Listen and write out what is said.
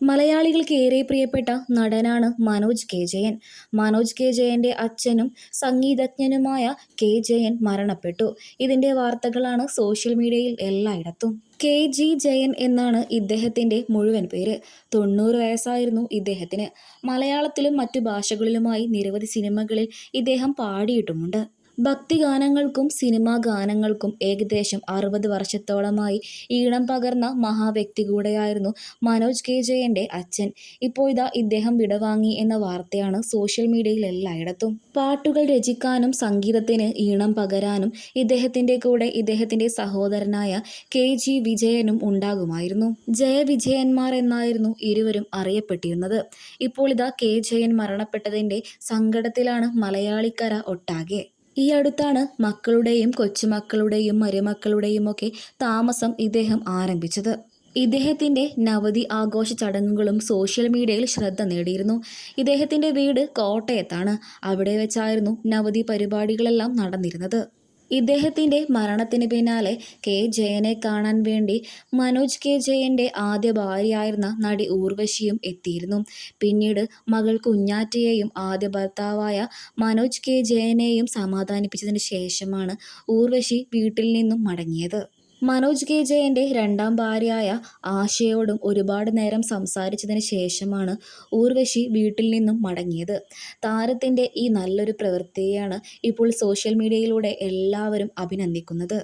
മലയാളികൾക്ക് ഏറെ പ്രിയപ്പെട്ട നടനാണ് മനോജ് കെ ജയൻ. മനോജ് കെ ജയന്റെ അച്ഛനും സംഗീതജ്ഞനുമായ കെ ജയൻ മരണപ്പെട്ടു. ഇതിന്റെ വാർത്തകളാണ് സോഷ്യൽ മീഡിയയിൽ എല്ലായിടത്തും. കെ. ജി. ജയൻ എന്നാണ് ഇദ്ദേഹത്തിന്റെ മുഴുവൻ പേര്. തൊണ്ണൂറ് വയസ്സായിരുന്നു ഇദ്ദേഹത്തിന്. മലയാളത്തിലും മറ്റു ഭാഷകളിലുമായി നിരവധി സിനിമകളിൽ ഇദ്ദേഹം പാടിയിട്ടുമുണ്ട്. ഭക്തിഗാനങ്ങൾക്കും സിനിമാ ഗാനങ്ങൾക്കും ഏകദേശം അറുപത് വർഷത്തോളമായി ഈണം പകർന്ന മഹാവ്യക്തി കൂടെയായിരുന്നു മനോജ് കെ ജയന്റെ അച്ഛൻ. ഇപ്പോൾ ഇതാ ഇദ്ദേഹം വിടവാങ്ങി എന്ന വാർത്തയാണ് സോഷ്യൽ മീഡിയയിൽ എല്ലായിടത്തും. പാട്ടുകൾ രചിക്കാനും സംഗീതത്തിന് ഈണം പകരാനും ഇദ്ദേഹത്തിന്റെ കൂടെ ഇദ്ദേഹത്തിന്റെ സഹോദരനായ കെ. ജി. വിജയനും ഉണ്ടാകുമായിരുന്നു. ജയവിജയന്മാർ എന്നായിരുന്നു ഇരുവരും അറിയപ്പെട്ടിരുന്നത്. ഇപ്പോൾ ഇതാ കെ. ജയൻ മരണപ്പെട്ടതിന്റെ സങ്കടത്തിലാണ് മലയാളിക്കര ഒട്ടാകെ. ഈയടുത്താണ് മക്കളുടെയും കൊച്ചുമക്കളുടെയും മരുമക്കളുടെയും ഒക്കെ താമസം ഇദ്ദേഹം ആരംഭിച്ചത്. ഇദ്ദേഹത്തിന്റെ നവതി ആഘോഷ ചടങ്ങുകളും സോഷ്യൽ മീഡിയയിൽ ശ്രദ്ധ നേടിയിരുന്നു. ഇദ്ദേഹത്തിന്റെ വീട് കോട്ടയത്താണ്. അവിടെ വെച്ചായിരുന്നു നവതി പരിപാടികളെല്ലാം നടന്നിരുന്നത്. ഇദ്ദേഹത്തിന്റെ മരണത്തിന് പിന്നാലെ കെ. ജയനെ കാണാൻ വേണ്ടി മനോജ് കെ ജയന്റെ ആദ്യ ഭാര്യയായിരുന്ന നടി ഊർവശിയും എത്തിയിരുന്നു. പിന്നീട് മകൾ കുഞ്ഞാറ്റയെയും ആദ്യ ഭർത്താവായ മനോജ് കെ ജയനെയും സമാധാനിപ്പിച്ചതിന് ശേഷമാണ് ഊർവശി വീട്ടിൽ നിന്നും മടങ്ങിയത്. മനോജ് കെ ജയന്റെ രണ്ടാം ഭാര്യയായ ആശയോടും ഒരുപാട് നേരം സംസാരിച്ചതിന് ശേഷമാണ് ഊർവശി വീട്ടിൽ നിന്നും മടങ്ങിയത്. താരത്തിന്റെ ഈ നല്ലൊരു പ്രവൃത്തിയെയാണ് ഇപ്പോൾ സോഷ്യൽ മീഡിയയിലൂടെ എല്ലാവരും അഭിനന്ദിക്കുന്നത്.